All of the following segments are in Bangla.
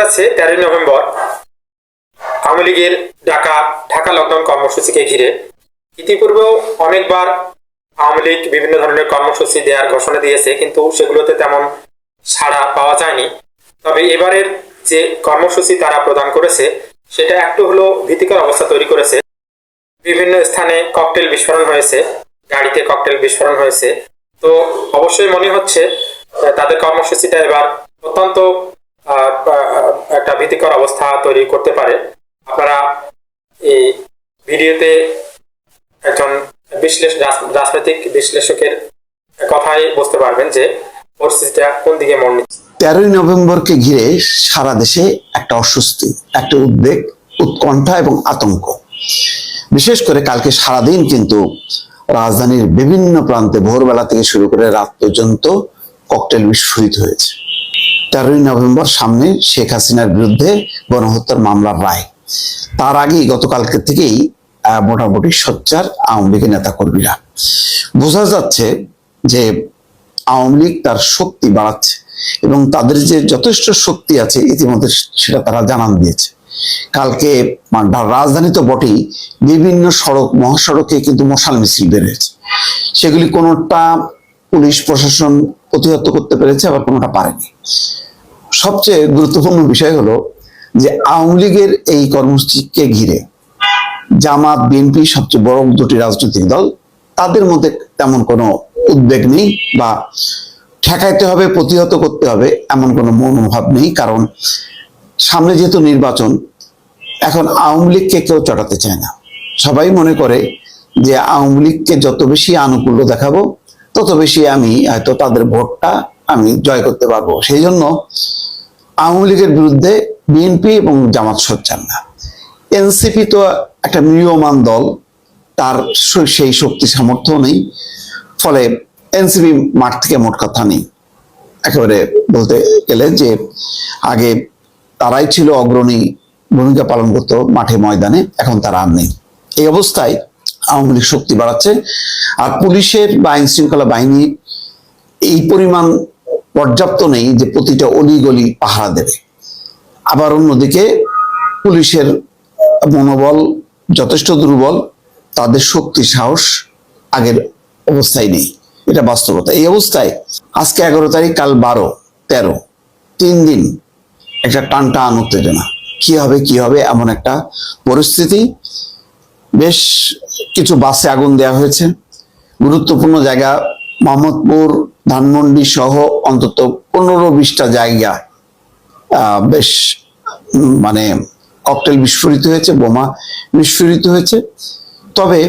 যাচ্ছে তেরোই নভেম্বর। আওয়ামী লীগের ঢাকা ঢাকা লকডাউন কর্মসূচিকে ঘিরে। ইতিপূর্বেও অনেকবার আওয়ামী লীগ বিভিন্ন ধরনের কর্মসূচি দেওয়ার ঘোষণা দিয়েছে, কিন্তু সেগুলোতে তেমন সাড়া পাওয়া যায়নি। তবে এবারের যে কর্মসূচি তারা প্রদান করেছে, সেটা একটু হলো ভীতিকর অবস্থা তৈরি করেছে। বিভিন্ন স্থানে ককটেল বিস্ফোরণ হয়েছে, গাড়িতে ককটেল বিস্ফোরণ হয়েছে। তো অবশ্যই মনে হচ্ছে তাদের কর্মসূচিটা এবার অত্যন্ত একটা ভীতিকর অবস্থা তৈরি করতে পারে। আপনারা এই ভিডিওতে একজন বিশ্লেষ রাজনৈতিক বিশ্লেষকের কথাই বুঝতে পারবেন যে পরিস্থিতিটা কোন দিকে মন তেরোই নভেম্বরকে ঘিরে সারা দেশে একটা অস্বস্তি, একটা উদ্বেগ, উৎকণ্ঠা এবং আতঙ্ক। বিশেষ করে কালকে সারাদিন কিন্তু রাজধানীর বিভিন্ন প্রান্তে ভোরবেলা থেকে শুরু করে রাত পর্যন্ত ককটেল বিস্ফোরিত হয়েছে। তেরোই নভেম্বর সামনে শেখ হাসিনার বিরুদ্ধে গণহত্যার মামলার রায়। তার আগেই গতকালকে থেকেই মোটামুটি সোচ্চার আওয়ামী লীগের নেতাকর্মীরা। বোঝা যাচ্ছে যে আওয়ামী লীগ তার শক্তি বাড়াচ্ছে এবং তাদের যে যথেষ্ট শক্তি আছে ইতিমধ্যে সেটা তারা জানান দিয়েছে। কালকে রাজধানী তো বটেই বিভিন্ন সড়ক, মহাসড়কে কিন্তু মশাল মিছিল বেড়েছে সেগুলি কোনোটা পুলিশ প্রশাসন প্রতিহত করতে পেরেছে, আবার কোনোটা পারেনি। সবচেয়ে গুরুত্বপূর্ণ বিষয় হলো যে আওয়ামী লীগের এই কর্মসূচিকে ঘিরে জামাত, বিএনপি সবচেয়ে বড় দুটি রাজনৈতিক দল, তাদের মধ্যে তেমন কোনো উদ্বেগ নেই বা ঠেকাইতে হবে, প্রতিহত করতে হবে এমন কোনো মনোভাব নেই, কারণ সামনে যেহেতু নির্বাচন, এখন আওয়ামী লীগকে কেউ চটাতে চায় না। সবাই মনে করে যে আওয়ামী লীগকে যত বেশি আনুকূল্য দেখাবো তত বেশি আমি হয়তো তাদের ভোটটা আমি জয় করতে পারব। সেই জন্য আওয়ামী লীগের বিরুদ্ধে বিএনপি এবং জামাত সোচ্চার না। এনসিপি তো একটা মৃয়মান দল, তার সেই শক্তি সামর্থ্য নেই, ফলে এনসিপি মাঠ থেকে মোট কথা নেই। একেবারে বলতে গেলে যে আগে তারাই ছিল অগ্রণী ভূমিকা পালন করতো মাঠে ময়দানে, এখন তারা আর নেই। এই অবস্থায় আওয়ামী লীগ শক্তি বাড়াচ্ছে। আর পুলিশের বা আইন শৃঙ্খলা বাহিনী এই পরিমাণ পর্যাপ্ত নেই যে প্রতিটা অলি গলি পাহারা দেবে। আবার অন্যদিকে পুলিশের মনোবল যথেষ্ট দুর্বল, তাদের শক্তি, সাহস আগের অবস্থায় নেই। এটা বাস্তবতা। এই অবস্থায় আজকে এগারো তারিখ, কাল বারো, তেরো, তিন দিন একটা টান টান উত্তেজনা। কি হবে কি হবে, এমন একটা পরিস্থিতি। বেশ কিছু বাসে আগুন দেওয়া হয়েছে। গুরুত্বপূর্ণ জায়গা মোহাম্মদপুর, ধানমন্ডি সহ অন্তত পনেরো বিশটা জায়গা বেশ মানে ককটেল বিস্ফোরিত হয়েছে, বোমা বিস্ফোরিত হয়েছে। তবে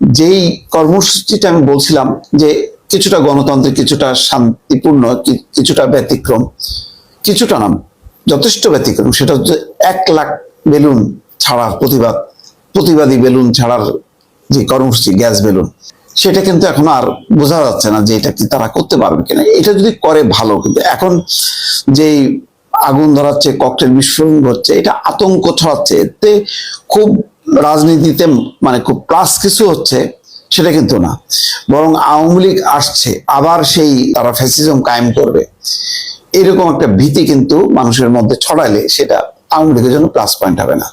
যেই কর্মসূচিটা আমি বলছিলাম যে কিছুটা গণতন্ত্রের কিছুটা শান্তিপূর্ণ কিছুটা ব্যতিক্রম, কিছুটা নাম যথেষ্ট ব্যতিক্রম, সেটা হচ্ছে এক লাখ বেলুন ছাড়ার প্রতিবাদ, প্রতিবাদী বেলুন ছাড়ার যে কর্মসূচি, গ্যাস বেলুন, সেটা কিন্তু এখন আর বোঝা যাচ্ছে না যে এটা কি তারা করতে পারবে কিনা। এটা যদি করে ভালো, কিন্তু এখন যেই আগুন ধরাচ্ছে, ককটেল বিস্ফোরণ ঘটছে এটা আতঙ্ক ছড়াচ্ছে, এতে খুব রাজনীতিতে মানে খুব প্লাস কিছু হচ্ছে, সেটা কিন্তু না। বরং আওয়ামী লীগ আসছে, আবার সেই তারা ফ্যাসিজম কায়েম করবে। এরকম একটা ভীতি কিন্তু মানুষের মধ্যে ছড়ালে সেটা আওয়ামী লীগের জন্য প্লাস পয়েন্ট হবে না।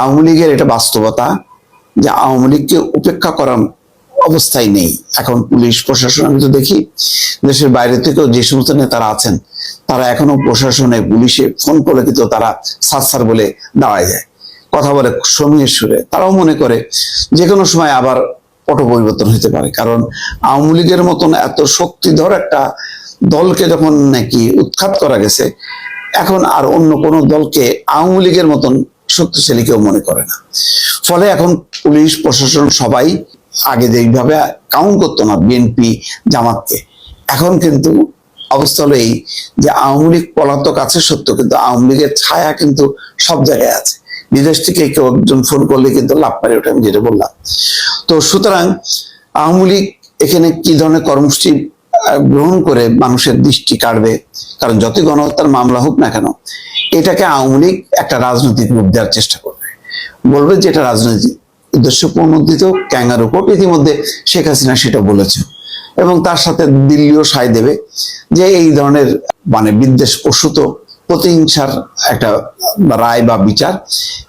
আওয়ামী লীগের এটা বাস্তবতা যে আওয়ামী লীগকে উপেক্ষা করার অবস্থায় নেই। এখন পুলিশ প্রশাসন, আমি তো দেখি দেশের বাইরে থেকেও যে সমস্ত নেতারা আছেন, তারা এখনও প্রশাসনে, পুলিশে ফোন করে কিন্তু তারা সার সার বলে দাঁড়ায় যায়। কথা বলে সমীহের সুরে। তারাও মনে করে যে কোনো সময় আবার পট পরিবর্তন হতে পারে। কারণ আওয়ামী লীগের মতন এত শক্তিধর একটা দলকে যখন নাকি উৎখাত করা গেছে, এখন আর অন্য কোনো দলকে আওয়ামী লীগের মতন শক্তিশালী কেউ মনে করে না। ফলে এখন পুলিশ, প্রশাসন সবাই আগে যেইভাবে কাউন্ট করতো না বিএনপি জামাতকে, এখন কিন্তু অবস্থা হলো এই যে আওয়ামী লীগ পলাতক আছে সত্য কিন্তু আওয়ামী লীগের ছায়া কিন্তু সব জায়গায় আছে। বিদেশ থেকে কেউ একজন ফোন করলে কিন্তু লাভ পারে ওটা আমি যেটা বললাম। তো সুতরাং আওয়ামী লীগ এখানে কি ধরনের কর্মসূচি গ্রহণ করে মানুষের দৃষ্টি কাটবে কারণ যতই গণহত্যার মামলা হোক না কেন, এটাকে আওয়ামী লীগ একটা রাজনৈতিক রূপ দেওয়ার চেষ্টা করবে। বলবে যে এটা রাজনৈতিক উদ্দেশ্য প্রণোদিত ক্যাঙ্গার উপর। ইতিমধ্যে শেখ হাসিনা সেটা বলেছে এবং তার সাথে দিল্লিও সায় দেবে যে এই ধরনের মানে বিদ্বেষ প্রসূত, প্রতিহিংসার একটা রায় বা বিচার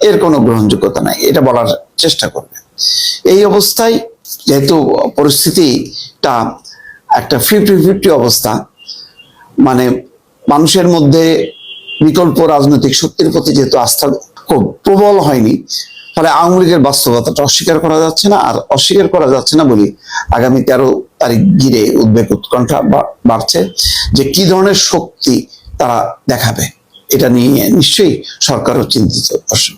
এর কোনো গ্রহণযোগ্যতা নাই। এটা বলার চেষ্টা করবে। এই অবস্থায় যেহেতু পরিস্থিতিটা একটা ফিফটি ফিফটি অবস্থা মানে মানুষের মধ্যে বিকল্প রাজনৈতিক শক্তির প্রতি যেহেতু আস্থা খুব প্রবল হয়নি। ফলে আওয়ামী লীগের বাস্তবতাটা অস্বীকার করা যাচ্ছে না আর অস্বীকার করা যাচ্ছে না বলি আগামী তেরো তারিখ ঘিরে উদ্বেগ উৎকণ্ঠা বাড়ছে যে কি ধরনের শক্তি তারা দেখাবে, এটা নিয়ে নিশ্চয়ই সরকারও চিন্তিত। দর্শক